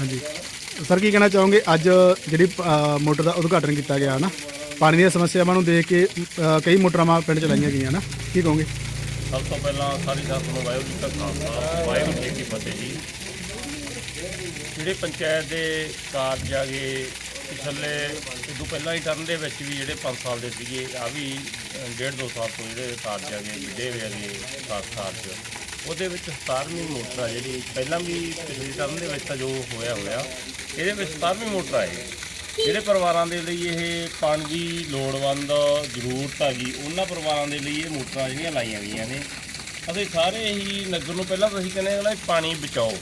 ਹਾਂਜੀ। ਸਰ ਕੀ ਕਹਿਣਾ ਚਾਹੋਗੇ? ਅੱਜ ਜਿਹੜੀ ਅ, ਮੋਟਰ ਦਾ ਉਦਘਾਟਨ ਕੀਤਾ ਗਿਆ ਨਾ ਪਾਣੀ ਦੀਆਂ ਸਮੱਸਿਆਵਾਂ ਨੂੰ ਦੇਖ ਕੇ ਅ, ਕਈ ਮੋਟਰਾਂ ਮਾ ਪਿੰਡ ਚ ਲਾਈਆਂ ਗਈਆਂ ਨਾ ਕੀ ਕਹੋਗੇ? ਸਭ ਤੋਂ ਪਹਿਲਾਂ ਸਾਰੀ ਸਾਥ ਨੂੰ ਵਾਹਿਗੁਰੂ ਜੀ ਕਾ ਖਾਲਸਾ ਵਾਹਿਗੁਰੂ ਜੀ ਕੀ ਫਤਿਹ ਜੀ। ਜਿਹੜੇ ਪੰਚਾਇਤ ਦੇ ਕਾਰਜ ਆਗੇ ਪਿਛਲੇ ਇਦੋਂ ਪਹਿਲਾਂ ਹੀ ਟਰਨ ਦੇ ਵਿੱਚ ਵੀ ਜਿਹੜੇ 5 ਸਾਲ ਦੇ ਸੀਗੇ ਆ ਵੀ ਅ, ਡੇਢ ਦੋ ਸਾਲ ਤੋਂ ਜਿਹੜੇ ਕਾਰਜ ਆਗੇ ਵਿੱਢੇ ਹੋਏ ਆਗੇ ਖਾਸ ਕਾਰਜ। ਉਹਦੇ ਵਿੱਚ 17ਵੀਂ ਮੋਟਰ ਆ ਜਿਹੜੀ ਪਹਿਲਾਂ ਵੀ ਪਿਛਲੀ ਟਰਨ ਦੇ ਵਿੱਚ ਤਾਂ ਜੋ ਹੋਇਆ ਹੋਇਆ, ਇਹਦੇ ਵਿੱਚ 17ਵੀਂ ਮੋਟਰ ਆਏ ਜਿਹੜੇ ਪਰਿਵਾਰਾਂ ਦੇ ਲਈ ਇਹ ਪਾਣੀ ਦੀ ਲੋੜਵੰਦ ਜ਼ਰੂਰਤ ਆ ਗਈ, ਉਹਨਾਂ ਪਰਿਵਾਰਾਂ ਦੇ ਲਈ ਇਹ ਮੋਟਰਾਂ ਜਿਹੜੀਆਂ ਲਾਈਆਂ ਗਈਆਂ ਨੇ। ਅਸੀਂ ਸਾਰੇ ਹੀ ਨਗਰ ਨੂੰ ਪਹਿਲਾਂ ਤਾਂ ਅਸੀਂ ਕਹਿੰਦੇ ਹਾਂ ਕਿ ਪਾਣੀ ਬਚਾਓ।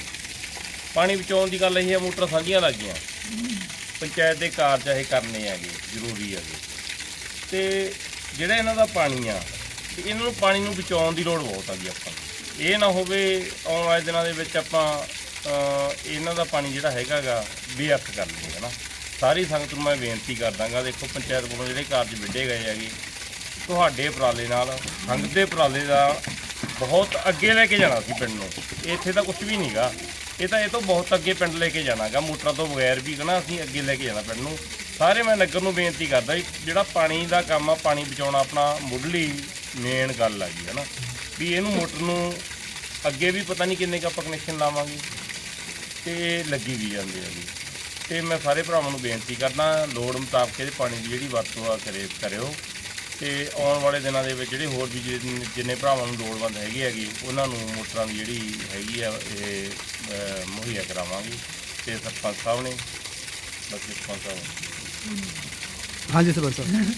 ਪਾਣੀ ਬਚਾਉਣ ਦੀ ਗੱਲ ਇਹ ਹੈ ਮੋਟਰਾਂ ਸਾਂਝੀਆਂ ਲੱਗੀਆਂ। ਪੰਚਾਇਤ ਦੇ ਕਾਰਜ ਇਹ ਕਰਨੇ ਹੈਗੇ, ਜ਼ਰੂਰੀ ਹੈਗੇ। ਤੇ ਜਿਹੜਾ ਇਹਨਾਂ ਦਾ ਪਾਣੀ ਆ ਇਹਨਾਂ ਨੂੰ ਪਾਣੀ ਨੂੰ ਬਚਾਉਣ ਦੀ ਲੋੜ ਬਹੁਤ ਆ ਗਈ ਆਪਾਂ ਨੂੰ। ਇਹ ਨਾ ਹੋਵੇ ਆਉਣ ਵਾਲੇ ਦਿਨਾਂ ਦੇ ਵਿੱਚ ਆਪਾਂ ਇਹਨਾਂ ਦਾ ਪਾਣੀ ਜਿਹੜਾ ਹੈਗਾਗਾ ਬੇਅਰਥ ਕਰ ਲਈਏ, ਹਨਾ? ਸਾਰੀ ਸੰਗਤ ਨੂੰ ਮੈਂ ਬੇਨਤੀ ਕਰਦਾਗਾ ਦੇਖੋ ਪੰਚਾਇਤ ਵੱਲੋਂ ਜਿਹੜੇ ਕਾਰਜ ਵਿੱਢੇ ਗਏ ਹੈਗੇ, ਤੁਹਾਡੇ ਉਪਰਾਲੇ ਨਾਲ, ਸੰਗਤ ਦੇ ਉਪਰਾਲੇ ਦਾ ਬਹੁਤ ਅੱਗੇ ਲੈ ਕੇ ਜਾਣਾ ਸੀ ਪਿੰਡ ਨੂੰ। ਇੱਥੇ ਤਾਂ ਕੁਝ ਵੀ ਨਹੀਂਗਾ ਇਹ ਤਾਂ ਇਹ ਤੋਂ ਬਹੁਤ ਅੱਗੇ ਪਿੰਡ ਲੈ ਕੇ ਜਾਣਾਗਾ ਮੋਟਰਾਂ ਤੋਂ ਬਗੈਰ ਵੀ ਕਹਣਾ ਅਸੀਂ ਅੱਗੇ ਲੈ ਕੇ ਜਾਣਾ ਪਿੰਡ ਨੂੰ। ਸਾਰੇ ਮੈਂ ਨਗਰ ਨੂੰ ਬੇਨਤੀ ਕਰਦਾ ਜਿਹੜਾ ਪਾਣੀ ਦਾ ਕੰਮ ਆ, ਪਾਣੀ ਬਚਾਉਣਾ ਆਪਣਾ ਮੁੱਢਲੀ ਮੇਨ ਗੱਲ ਆ ਜੀ, ਹਨਾ? ਵੀ ਇਹਨੂੰ ਮੋਟਰ ਨੂੰ ਅੱਗੇ ਵੀ ਪਤਾ ਨਹੀਂ ਕਿੰਨੇ ਕੁ ਆਪਾਂ ਕਨੈਕਸ਼ਨ ਲਾਵਾਂਗੇ ਤੇ ਲੱਗੀ ਵੀ ਜਾਂਦੇ ਆ ਜੀ ਤੇ ਮੈਂ ਸਾਰੇ ਭਰਾਵਾਂ ਨੂੰ ਬੇਨਤੀ ਕਰਦਾ, ਲੋੜ ਮੁਤਾਬਕ ਇਹਦੇ ਪਾਣੀ ਦੀ ਜਿਹੜੀ ਵਰਤੋਂ ਆ ਕਰੇ, ਕਰਿਓ। ਤੇ ਆਉਣ ਵਾਲੇ ਦਿਨਾਂ ਦੇ ਵਿੱਚ ਜਿਹੜੇ ਹੋਰ ਵੀ ਜਿਨ- ਜਿੰਨੇ ਭਰਾਵਾਂ ਨੂੰ ਲੋੜਵੰਦ ਹੈਗੇ ਹੈਗੇ, ਉਹਨਾਂ ਨੂੰ ਮੋਟਰਾਂ ਦੀ ਜਿਹੜੀ ਹੈਗੀ ਆ, ਇਹ ਮੁਹੱਈਆ ਕਰਾਵਾਂਗੇ। ਤੇ ਸਰਪੰਚ ਸਾਹਿਬ ਨੇ, ਬਾਕੀ ਸਰਪੰਚ ਸਾਹਿਬ ਹਾਂਜੀ, ਸਰਪੰਚ ਸਾਹਿਬ।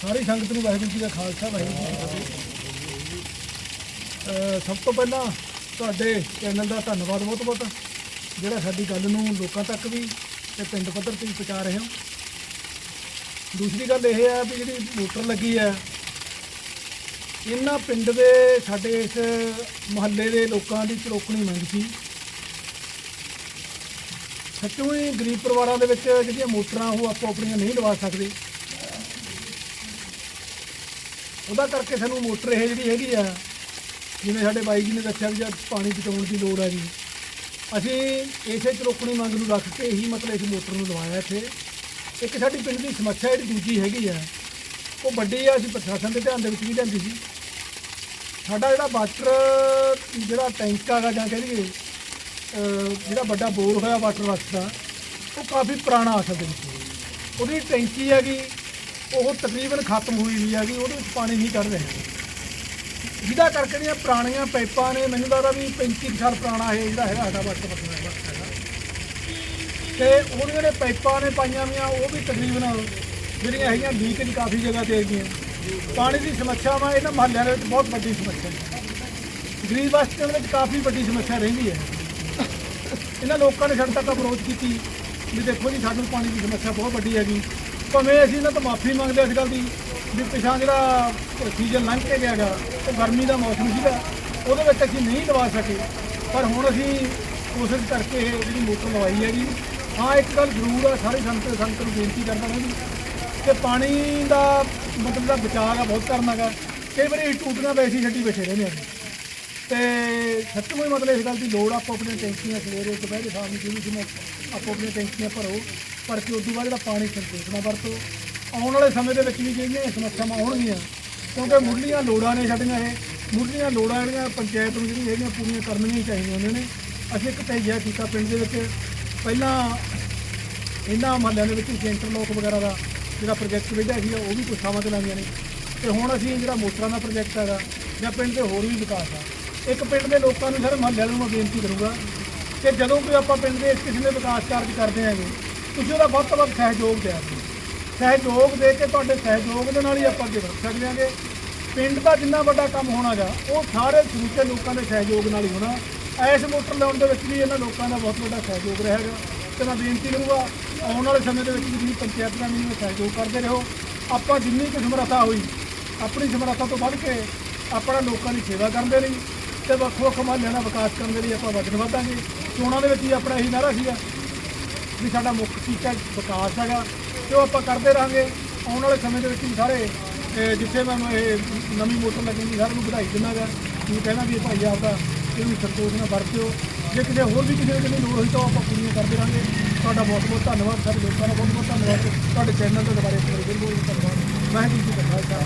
ਸਾਰੀ ਸੰਗਤ ਨੂੰ ਵਾਹਿਗੁਰੂ ਜੀ ਦਾ ਖਾਲਸਾ, ਵਾਹਿਗੁਰੂ ਜੀ ਕੀ ਫਤਿਹ। ਸਭ ਤੋਂ ਪਹਿਲਾਂ ਤੁਹਾਡੇ ਚੈਨਲ ਦਾ ਧੰਨਵਾਦ ਬਹੁਤ ਬਹੁਤ ਜਿਹੜਾ ਸਾਡੀ ਗੱਲ ਨੂੰ ਲੋਕਾਂ ਤੱਕ ਵੀ ਤੇ ਪਿੰਡ ਪੱਧਰ ਤੇ ਵੀ ਪਹੁੰਚਾ ਰਹੇ ਹੋ। ਦੂਸਰੀ ਗੱਲ ਇਹ ਹੈ ਵੀ ਜਿਹੜੀ ਮੋਟਰ ਲੱਗੀ ਹੈ ਇਹਨਾਂ ਪਿੰਡ ਦੇ ਸਾਡੇ ਇਸ ਮੁਹੱਲੇ ਦੇ ਲੋਕਾਂ ਦੀ ਚਰੋਕਣੀ ਮੰਗ ਸੀ। ਸੱਚੋਂ ਹੀ ਗਰੀਬ ਪਰਿਵਾਰਾਂ ਦੇ ਵਿੱਚ ਜਿਹੜੀਆਂ ਮੋਟਰਾਂ ਉਹ ਆਪੋ ਆਪਣੀਆਂ ਨਹੀਂ ਲਵਾ ਸਕਦੇ। ਉਹਦਾ ਕਰਕੇ ਸਾਨੂੰ ਮੋਟਰ ਇਹ ਜਿਹੜੀ ਹੈਗੀ ਆ, ਜਿਵੇਂ ਸਾਡੇ ਬਾਈ ਜੀ ਨੇ ਦੱਸਿਆ ਵੀ ਜਦ ਪਾਣੀ ਬਚਾਉਣ ਦੀ ਲੋੜ ਹੈ ਜੀ, ਅਸੀਂ ਇਸੇ ਚਰੋਕਣੀ ਮੰਗ ਨੂੰ ਰੱਖ ਕੇ ਹੀ ਮਤਲਬ ਇਸ ਮੋਟਰ ਨੂੰ ਲਵਾਇਆ ਇੱਥੇ। ਇੱਕ ਸਾਡੀ ਪਿੰਡ ਦੀ ਸਮੱਸਿਆ ਜਿਹੜੀ ਦੂਜੀ ਹੈਗੀ ਆ, ਉਹ ਵੱਡੀ ਆ, ਅਸੀਂ ਪ੍ਰਸ਼ਾਸਨ ਦੇ ਧਿਆਨ ਦੇ ਵਿੱਚ ਵੀ ਲਿਆਂਦੀ ਸੀ ਸਾਡਾ ਜਿਹੜਾ ਵਾਟਰ, ਜਿਹੜਾ ਟੈਂਕ ਹੈਗਾ ਜਾਂ ਕਹਿ ਲਈਏ ਜਿਹੜਾ ਵੱਡਾ ਬੋਰ ਹੋਇਆ ਵਾਟਰ ਵਰਕਸ ਦਾ, ਉਹ ਕਾਫੀ ਪੁਰਾਣਾ ਅਸਲ ਦੇ ਵਿੱਚ। ਉਹਦੀ ਟੈਂਕੀ ਹੈਗੀ ਉਹ ਤਕਰੀਬਨ ਖਤਮ ਹੋਈ ਵੀ ਹੈਗੀ, ਉਹਦੇ ਵਿੱਚ ਪਾਣੀ ਨਹੀਂ ਕੱਢ ਰਿਹਾ। ਜਿਹਦਾ ਕਰਕੇ ਜਿਹੜੀਆਂ ਪੁਰਾਣੀਆਂ ਪਾਈਪਾਂ ਨੇ, ਮੈਨੂੰ ਲੱਗਦਾ ਵੀ 35 ਸਾਲ ਪੁਰਾਣਾ ਇਹ ਜਿਹੜਾ ਹੈਗਾ ਸਾਡਾ ਵਕਤ ਵਰਕਸ ਹੈਗਾ। ਤੇ ਉਹਦੇ ਜਿਹੜੇ ਪਾਈਪਾਂ ਨੇ ਪਾਈਆਂ ਵੀਆਂ ਉਹ ਵੀ ਤਕਰੀਬਨ ਜਿਹੜੀਆਂ ਹੈਗੀਆਂ ਲੀਕੇਜ ਕਾਫੀ ਜਗ੍ਹਾ ਤੇ ਹੈਗੀਆਂ। ਪਾਣੀ ਦੀ ਸਮੱਸਿਆ ਵਾ, ਇਹਨਾਂ ਮਹੱਲਿਆਂ ਦੇ ਵਿੱਚ ਬਹੁਤ ਵੱਡੀ ਸਮੱਸਿਆ ਹੈ। ਗਰੀਬ ਬਸਤੀਆਂ ਦੇ ਵਿੱਚ ਕਾਫੀ ਵੱਡੀ ਸਮੱਸਿਆ ਰਹਿੰਦੀ ਹੈ। ਇਹਨਾਂ ਲੋਕਾਂ ਨੇ ਸਾਡੇ ਤੱਕ ਅਪਰੋਚ ਕੀਤੀ ਵੀ ਦੇਖੋ ਜੀ ਸਾਨੂੰ ਪਾਣੀ ਦੀ ਸਮੱਸਿਆ ਬਹੁਤ ਵੱਡੀ ਹੈਗੀ। ਭਾਵੇਂ ਅਸੀਂ ਇਹਨਾਂ ਤੋਂ ਮਾਫੀ ਮੰਗਦੇ ਇਸ ਗੱਲ ਦੀ, ਵੀ ਪਿਛਾਂ ਜਿਹੜਾ ਸੀਜ਼ਨ ਲੰਘ ਕੇ ਗਿਆ ਗਾ ਉਹ ਗਰਮੀ ਦਾ ਮੌਸਮ ਸੀਗਾ, ਉਹਦੇ ਵਿੱਚ ਅਸੀਂ ਨਹੀਂ ਲਵਾ ਸਕੇ। ਪਰ ਹੁਣ ਅਸੀਂ ਕੋਸ਼ਿਸ਼ ਕਰਕੇ ਇਹ ਜਿਹੜੀ ਮੋਟਰ ਲਵਾਈ ਹੈਗੀ, ਹਾਂ, ਇੱਕ ਗੱਲ ਜ਼ਰੂਰ ਆ, ਸਾਰੇ ਸੰਤ ਸੰਗਤ ਨੂੰ ਬੇਨਤੀ ਕਰਦਾ ਮੈਂ ਵੀ ਕਿ ਪਾਣੀ ਦਾ ਮਤਲਬ ਦਾ ਬਚਾਅ ਆ ਬਹੁਤ ਕਰਨਾ ਗਾ ਕਈ ਵਾਰੀ ਟੂਟੀਆਂ ਵੈਸੇ ਹੀ ਛੱਡੀ ਬੈਠੇ ਰਹਿੰਦੇ ਆ ਤੇ ਸੱਚਮੁੱਚ ਮਤਲਬ ਇਸ ਗੱਲ ਦੀ ਲੋੜ ਆਪੋ ਆਪਣੀਆਂ ਟੈਂਕੀਆਂ ਸਵੇਰੇ, ਦੁਪਹਿਰੇ ਸ਼ਾਮ ਨੂੰ ਜਿਹੜੀ ਜਿਵੇਂ ਆਪੋ ਆਪਣੀਆਂ ਟੈਂਕੀਆਂ ਭਰੋ। ਪਰ ਕਿ ਉਦੋਂ ਬਾਅਦ ਜਿਹੜਾ ਪਾਣੀ ਸੰਕੇਤ ਨਾ ਵਰਤੋ। ਆਉਣ ਵਾਲੇ ਸਮੇਂ ਦੇ ਵਿੱਚ ਵੀ ਜਿਹੜੀਆਂ ਇਹ ਸਮੱਸਿਆਵਾਂ ਆਉਣਗੀਆਂ, ਕਿਉਂਕਿ ਮੁੱਢਲੀਆਂ ਲੋੜਾਂ ਨੇ ਸਾਡੀਆਂ ਇਹ, ਮੁੱਢਲੀਆਂ ਲੋੜਾਂ ਜਿਹੜੀਆਂ ਪੰਚਾਇਤ ਨੂੰ ਜਿਹੜੀਆਂ ਹੈਗੀਆਂ ਪੂਰੀਆਂ ਕਰਨੀਆਂ ਚਾਹੀਦੀਆਂ ਉਹਨਾਂ ਨੇ। ਅਸੀਂ ਇੱਕ ਤੈਜਿਆ ਕੀਤਾ ਪਿੰਡ ਦੇ ਵਿੱਚ। ਪਹਿਲਾਂ ਇਹਨਾਂ ਮਹੱਲਿਆਂ ਦੇ ਵਿੱਚ ਸੈਂਟਰ ਲੋਕ ਵਗੈਰਾ ਦਾ ਜਿਹੜਾ ਪ੍ਰੋਜੈਕਟ ਵਿੱਢਿਆ ਸੀ, ਉਹ ਵੀ ਕੁਝ ਥਾਵਾਂ ਤੇ ਲਾਈਆਂ ਨੇ। ਤੇ ਹੁਣ ਅਸੀਂ ਜਿਹੜਾ ਮੋਟਰਾਂ ਦਾ ਪ੍ਰੋਜੈਕਟ ਹੈਗਾ, ਜਾਂ ਪਿੰਡ ਦੇ ਹੋਰ ਵੀ ਵਿਕਾਸ ਆ, ਇੱਕ ਪਿੰਡ ਦੇ ਲੋਕਾਂ ਨੂੰ ਸਰ ਮਹੱਲਿਆਂ ਨੂੰ ਮੈਂ ਬੇਨਤੀ ਕਰੂੰਗਾ ਕਿ ਜਦੋਂ ਕੋਈ ਆਪਾਂ ਪਿੰਡ ਦੇ ਕਿਸੇ ਦੇ ਵਿਕਾਸ ਕਾਰਜ ਕਰਦੇ ਹੈਗੇ ਤੁਸੀਂ ਉਹਦਾ ਵੱਧ ਤੋਂ ਵੱਧ ਸਹਿਯੋਗ ਦਿਆ ਕਰੋ। ਸਹਿਯੋਗ ਦੇ ਕੇ ਤੁਹਾਡੇ ਸਹਿਯੋਗ ਦੇ ਨਾਲ ਹੀ ਆਪਾਂ ਅੱਗੇ ਵਧ ਸਕਦੇ ਹਾਂਗੇ। ਪਿੰਡ ਦਾ ਜਿੰਨਾ ਵੱਡਾ ਕੰਮ ਹੋਣਾਗਾ ਉਹ ਸਾਰੇ ਸਮੁੱਚੇ ਲੋਕਾਂ ਦੇ ਸਹਿਯੋਗ ਨਾਲ ਹੀ ਹੋਣਾ। ਐਸ ਮੋਟਰ ਲਾਉਣ ਦੇ ਵਿੱਚ ਵੀ ਇਹਨਾਂ ਲੋਕਾਂ ਦਾ ਬਹੁਤ ਵੱਡਾ ਸਹਿਯੋਗ ਰਹੇਗਾ ਤੇ ਮੈਂ ਬੇਨਤੀ ਕਰੂੰਗਾ, ਆਉਣ ਵਾਲੇ ਸਮੇਂ ਦੇ ਵਿੱਚ ਵੀ ਜਿਹੜੀ ਪੰਚਾਇਤਾਂ ਨੂੰ ਸਹਿਯੋਗ ਕਰਦੇ ਰਹੋ। ਆਪਾਂ ਜਿੰਨੀ ਕੁ ਸਮਰੱਥਾ ਹੋਈ, ਆਪਣੀ ਸਮਰੱਥਾ ਤੋਂ ਵੱਧ ਕੇ ਆਪਣਾ ਲੋਕਾਂ ਦੀ ਸੇਵਾ ਕਰਨ ਦੇ ਲਈ ਤੇ ਵੱਖ ਵੱਖ ਮਹੱਲਿਆਂ ਦਾ ਵਿਕਾਸ ਕਰਨ ਦੇ ਲਈ ਆਪਾਂ ਵਚਨ ਵਧਾਂਗੇ। ਚੋਣਾਂ ਦੇ ਵਿੱਚ ਹੀ ਆਪਣਾ ਇਹੀ ਨਾਰਾ ਸੀਗਾ ਵੀ ਸਾਡਾ ਮੁੱਖ ਟੀਚਾ ਵਿਕਾਸ ਹੈਗਾ, ਤੇ ਉਹ ਆਪਾਂ ਕਰਦੇ ਰਹਾਂਗੇ। ਆਉਣ ਵਾਲੇ ਸਮੇਂ ਦੇ ਵਿੱਚ ਵੀ ਸਾਰੇ ਜਿੱਥੇ ਮੈਨੂੰ ਇਹ ਨਵੀਂ ਮੋਟਰ ਲੱਗੇਗੀ ਸਾਰਿਆਂ ਨੂੰ ਵਧਾਈ ਦਿੰਦਾ ਗਾ। ਤੁਸੀਂ ਕਹਿਣਾ ਵੀ ਇਹ ਭਾਈ ਆਪਦਾ ਕੋਈ ਸੰਤੋਸ਼ ਨਾਲ ਵਰਤਿਓ। ਜੇ ਕਿਤੇ ਹੋਰ ਵੀ ਕਿਸੇ ਨੂੰ ਲੋੜ ਹੋਈ ਤਾਂ ਆਪਾਂ ਪੂਰੀਆਂ ਕਰਦੇ ਰਹਾਂਗੇ। ਤੁਹਾਡਾ ਬਹੁਤ ਬਹੁਤ ਧੰਨਵਾਦ, ਸਾਡੇ ਲੋਕਾਂ ਦਾ ਬਹੁਤ ਬਹੁਤ ਧੰਨਵਾਦ। ਤੁਹਾਡੇ ਚੈਨਲ ਤੋਂ ਦੁਬਾਰਾ ਇੱਕ ਵਾਰੀ ਫਿਰ ਬਹੁਤ ਬਹੁਤ ਧੰਨਵਾਦ। ਮੈਂ ਜੀ ਕਾ ਖਾਲਸਾ